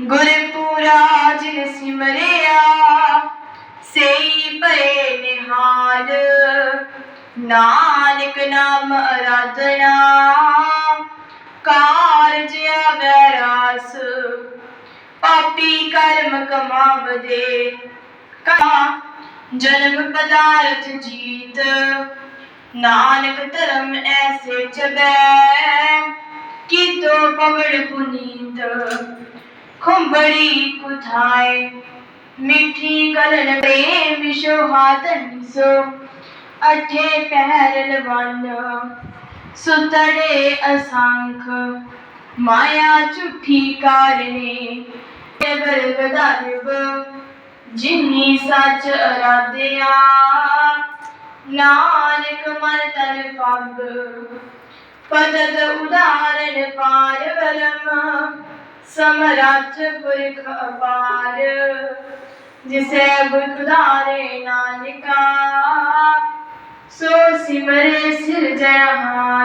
ਗੁਰਪੂਰਾ ਜਿਨ ਸਿਮਰਿਆ ਸਈ ਪਏ ਨਿਹਾਲ। ਨਾਨਕ ਨਾਮ ਅਰਾਧਨਾ, ਕਾਰਜ ਆਵੈ ਰਾਸ ਪਾਪੀ ਕਰਮ ਕਮਾਵਦੇ, ਕਾ ਜਨਮ ਪਦਾਰਥ ਜੀਤ। ਨਾਨਕ ਧਰਮ ਐਸੇ ਚਬੈ ਕਿਤੋ ਪਵੜ ਪੁਨੀਤ। ਖੁੰਬੜੀ ਕੁਥਾਏ ਮਿੱਠੀ ਗਲਨ ਪ੍ਰੇਮ ਸ਼ੋਹਾਤਨ ਸੋ ਅਠੇ ਪਹਿਰ ਲਵਨ ਸੁਤੜੇ ਅਸੰਖ, ਮਾਇਆ ਝੂਠੀ ਕਾਰਨੇ, ਕੇਵਲ ਗਦਾਰਵ ਜਿਨੀ ਸੱਚ ਅਰਾਧਿਆ। ਨਾਨਕ ਮਨ ਤਨ ਪੱਗ ਪਦਤ ਉਦਾਹਰਣ ਪਾਰ ਬਰਮ ਸਮਰੱਥ ਪੁਰਖ ਅਪਾਰ ਜਿਸੈ ਬੁੱਧ ਉਦਾਰੇ ਨਾਨਕਾ ਸੋ ਸਿਮਰੇ ਸਿਰ ਜਹਾਂ